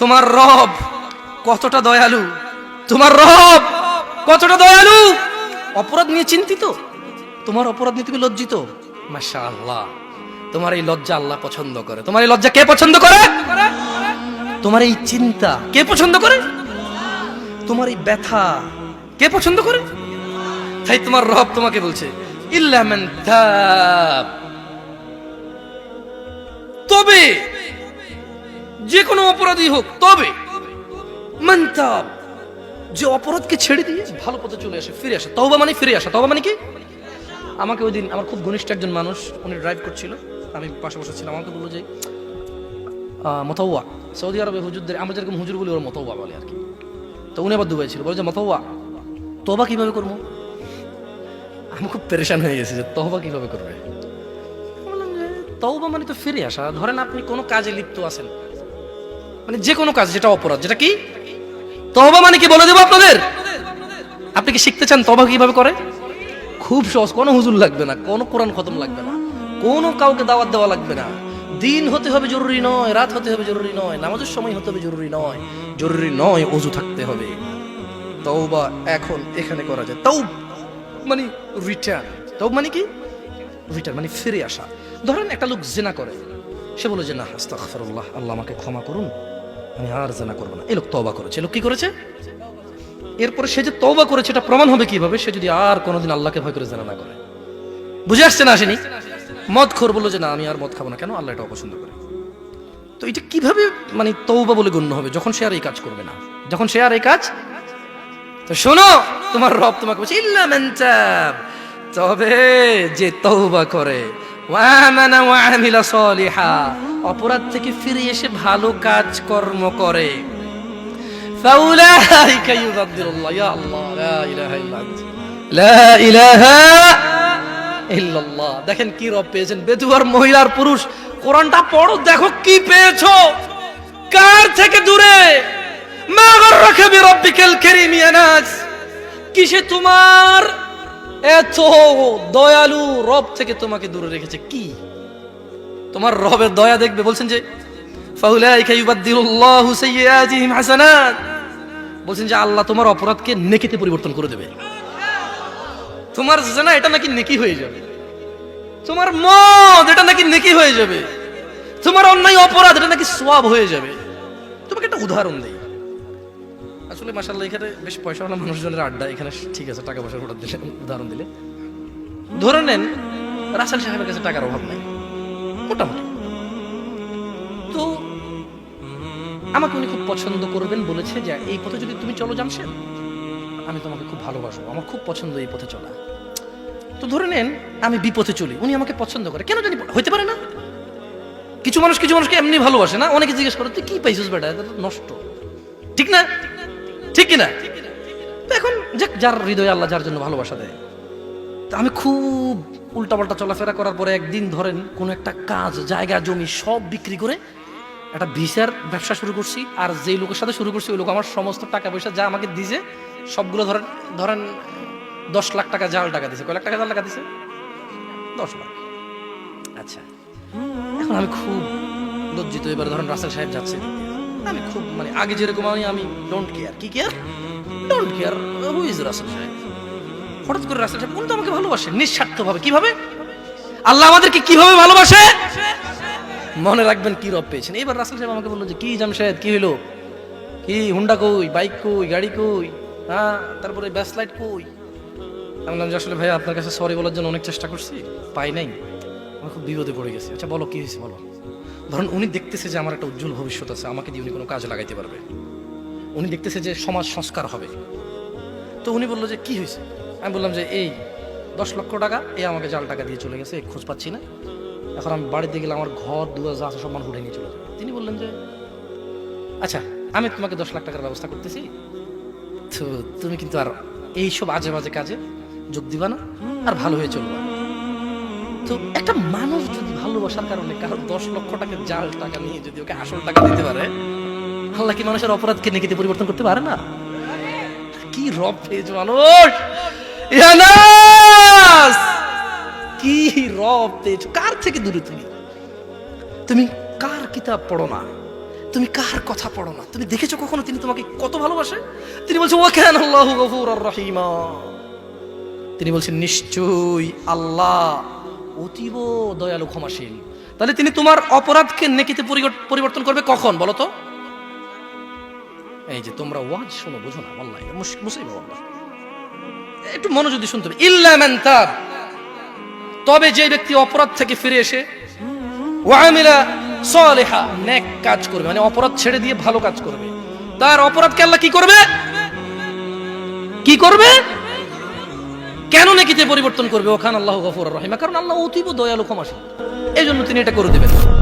তোমার রব কতটা দয়ালু? তোমার রব কতটা দয়ালু? অপরাধ নিয়ে চিন্তিত? তোমার অপরাধ নিয়ে তুমি লজ্জিত? মাশা আল্লাহ তোমার এই লজ্জা আল্লাহ পছন্দ করে। তোমার এই লজ্জা কে পছন্দ করে? তোমার এই চিন্তা কে পছন্দ করে? তোমার এই ব্যথা কে পছন্দ করে? তাই তোমার রব তোমাকে বলছে, ইল্লা মান তাব তবে যে কোনো অপরাধী হোক তবে মান তাব যে অপরাধকে ছেড়ে দিয়ে ভালো পথে চলে আসে ফিরে আসে। তওবা মানে ফিরে আসা। তওবা মানে কি? আমাকে ওই দিন আমার খুব ঘনিষ্ঠ একজন মানুষ উনি ড্রাইভ করছিল। আমি পাশে বসে ছিলাম আমাকে বলল যে আহ, মতওয়া সৌদি আরবে হুজুরদের আমরা যেরকম হুজুর বলি ওরা মতওয়া বলে আর কি। তো উনি আবার দুবাই ছিল। বলে যে মতওয়া তবা কীভাবে করব? আমি খুব পেরেশান হয়ে গেছি যে তহবা কীভাবে করবে? বললাম যে মানে তো ফিরে আসা। ধরেন আপনি কোনো কাজে লিপ্ত আছেন। মানে যে কোনো কাজ যেটা অপরাধ, যেটা কি? তহবা মানে কি বলে দেবো আপনাদের? আপনি কি শিখতে চান তবা কীভাবে করে? খুব সহজ, কোনো হুজুর লাগবে না, কোনো কোরআন খতম লাগবে না, কোনো কাউকে দাওয়াত দেওয়া লাগবে না। দিন হতে হবে জরুরি নয়, রাত হতে হবে জরুরি নয়, নামাজের সময় হতে হবে জরুরি নয় জরুরি নয় অজু থাকতে হবে। তওবা এখন এখানে করা যায়। তাও মানে রিটার্ন তাও মানে কি? রিটার্ন মানে ফিরে আসা। ধরেন একটা লোক জেনা করে, সে বলে যে, না, আস্তাগফিরুল্লাহ, আল্লাহ আমাকে ক্ষমা করুন। আমি আর জানা করব না। এই লোক তওবা করেছে। লোক কি করেছে? এরপরে সে যে তওবা করেছে, এটা প্রমাণ হবে কীভাবে? সে যদি আর কোনোদিন আল্লাহকে ভয় করে জানা না করে। বুঝে আসছে না আসেনি? মদ খোর বলল যে, না, আমি আর মদ খাব না। কেন? আল্লাহ এটা অপছন্দ করে। তো এটা কীভাবে মানে তৌবা বলে গণ্য হবে? যখন সে আর এই কাজ করবে না। যখন সে আর এই কাজ, তো শোনো, তোমার রব তোমাকে বলছে, ইল্লা মান তাব। তবে যে তৌবা করে ওয়ামানা ওয়ামিলা সলিহা। অপরাধ থেকে ফিরে এসে ভালো কাজ কর্ম করে। দেখেন কি রব পেয়েছেন, বেদুয়ার মহিলার পুরুষ। কোরআনটা পড়ো, দেখো কি পেয়েছ। কার থেকে দূরে? কিসে তোমার? এত দয়ালু রব থেকে তোমাকে দূরে রেখেছে কি? তোমার রবের দয়া দেখবে, বলছেন যে বলছেন যে, আল্লাহ তোমার অপরাধকে নেকিতে পরিবর্তন করে দেবে। তোমার জানা, এটা নাকি নেকি হয়ে যাবে। তোমার মদ, এটা নাকি নেকি হয়ে যাবে। তোমার অন্যায় অপরাধ, এটা নাকি সোয়াব হয়ে যাবে। তোমাকে একটা উদাহরণ দেই। আসলে মাসাল্লাহ এখানে বেশ পয়সাওয়ালা মানুষজনের আড্ডা, এখানে ঠিক আছে, টাকা পয়সার হঠাৎ দিলে, উদাহরণ দিলে। ধরে নেন, রাসেল সাহেবের কাছে টাকার অভাব নাই। মোটামুটি। তো আমাকে উনি খুব পছন্দ করবেন বলেছে যে, এই পথে যদি তুমি চলো আমি তোমাকে খুব ভালোবাসবো। আমার খুব পছন্দ এই পথে চলা। তো ধরে নেন, আমি বিপথে চলি। উনি আমাকে পছন্দ করে। কেন জানি হইতে পারে না। কিছু মানুষ কিছু মানুষকে এমনি ভালোবাসে না। অনেকে জিজ্ঞেস করে, তুই কি পাইছিস বেটা? নষ্ট। ঠিক না? ঠিক কিনা? এখন যাক, যার হৃদয়ে আল্লাহ যার জন্য ভালোবাসা দেয়। তা আমি খুব উল্টাপাল্টা চলাফেরা করার পরে একদিন ধরেন কোনো একটা কাজ, জায়গা, জমি সব বিক্রি করে একটা ভিসার ব্যবসা শুরু করছি, আর যেই লোকের সাথে শুরু করছি ওই লোক আমার সমস্ত টাকা পয়সা যা আমাকে দিছে, সবগুলো ধরেন ধরেন দশ লাখ টাকা জাল টাকা দিছে। কয় লাখ টাকা জাল টাকা দিছে? দশ লাখ। আচ্ছা এখন আমি খুব লজ্জিত এবার ধরেন রাসেল সাহেব যাচ্ছে। আমি খুব মানে আগে যেরকম আমি আমি ডোন্ট কেয়ার কি care don't care who is Russell সাহেব? হঠাৎ করে রাসেল সাহেব, কোন তো আমাকে ভালোবাসে? নিঃস্বার্থ নিঃস্বার্থভাবে। কীভাবে? আল্লাহ আমাদেরকে কীভাবে ভালোবাসে? মনে রাখবেন কি রব পেয়েছেন। এবার রাসেল সাহেব আমাকে বলল যে, কি জামশেদ, কি হইল? কি, হুন্ডা কই, বাইক কই, গাড়ি কই? হ্যাঁ তারপরে ব্যাসলাইট কই? আমি বললাম যে, আসলে ভাই আপনার কাছে সরি বলার জন্য অনেক চেষ্টা করছি, পাই নাই। আমি খুব বিপদে পড়ে গেছি। আচ্ছা বলো, কি হয়েছে? বলো। ধরুন, উনি দেখতেছে যে আমার একটা উজ্জ্বল ভবিষ্যৎ আছে, আমাকে দিয়ে উনি কোনো কাজে লাগাইতে পারবে। উনি দেখতেছে যে সমাজ সংস্কার হবে। তো উনি বলল যে, কি হয়েছে? আমি বললাম যে, এই দশ লক্ষ টাকা এই আমাকে জাল টাকা দিয়ে চলে গেছে, খোঁজ পাচ্ছি না। এখন আমি বাড়িতে গেলে আমার ঘর দুয়ার যা আছে, সব মানুষ উঠে নিয়ে চলে যাবে। তিনি বললেন যে আচ্ছা আমি তোমাকে দশ লাখ টাকার ব্যবস্থা করতেছি। তো তুমি কিন্তু আর এইসব আজে বাজে কাজে যোগ দিবা না, আর ভালো হয়ে চলবা তো একটা মানুষ যদি ভালোবাসার কারণে কারও দশ লক্ষ টাকা জাল টাকা নিয়ে যদি ওকে আসল টাকা দিতে পারে, আল্লাহ কি মানুষের অপরাধকে নেকিতে পরিবর্তন করতে পারে না? কি রব পেয়েছে মানুষ! কি রব কার থেকে দূরে তুমি? তুমি কার কিতাব পড়ো না? তুমি কার কথা পড়ো না? তুমি দেখেছ কখনো তিনি তোমাকে কত ভালোবাসে? তিনি বলছেন ওয়াকান আল্লাহু গফুরার রহিমা। তিনি বলছেন, নিশ্চয়ই আল্লাহ অতীব দয়ালু, ক্ষমাশীল। তাহলে তিনি তোমার অপরাধকে নেকিতে পরিবর্তন করবে কখন, বলো তো? এই যে তোমরা ওয়াজ শোনো, বুঝো না, আল্লাহ মুসিব আল্লাহ একটু মনোযোগ শুনতে হবে। ইল্লা মান তাব। তবে যে ব্যক্তি অপরাধ থেকে ফিরে এসে ওয়ামিলা সালিহা, নেক কাজ করবে মানে অপরাধ ছেড়ে দিয়ে ভালো কাজ করবে। তার অপরাধকে আল্লাহ কি করবে? কি করবে? কেন নেকিতে পরিবর্তন করবে? ওখান আল্লাহ গফুর রহিমা। কারণ আল্লাহ অতীব দয়ালু ক্ষমাশীল। এই জন্য তিনি এটা করে দেবেন।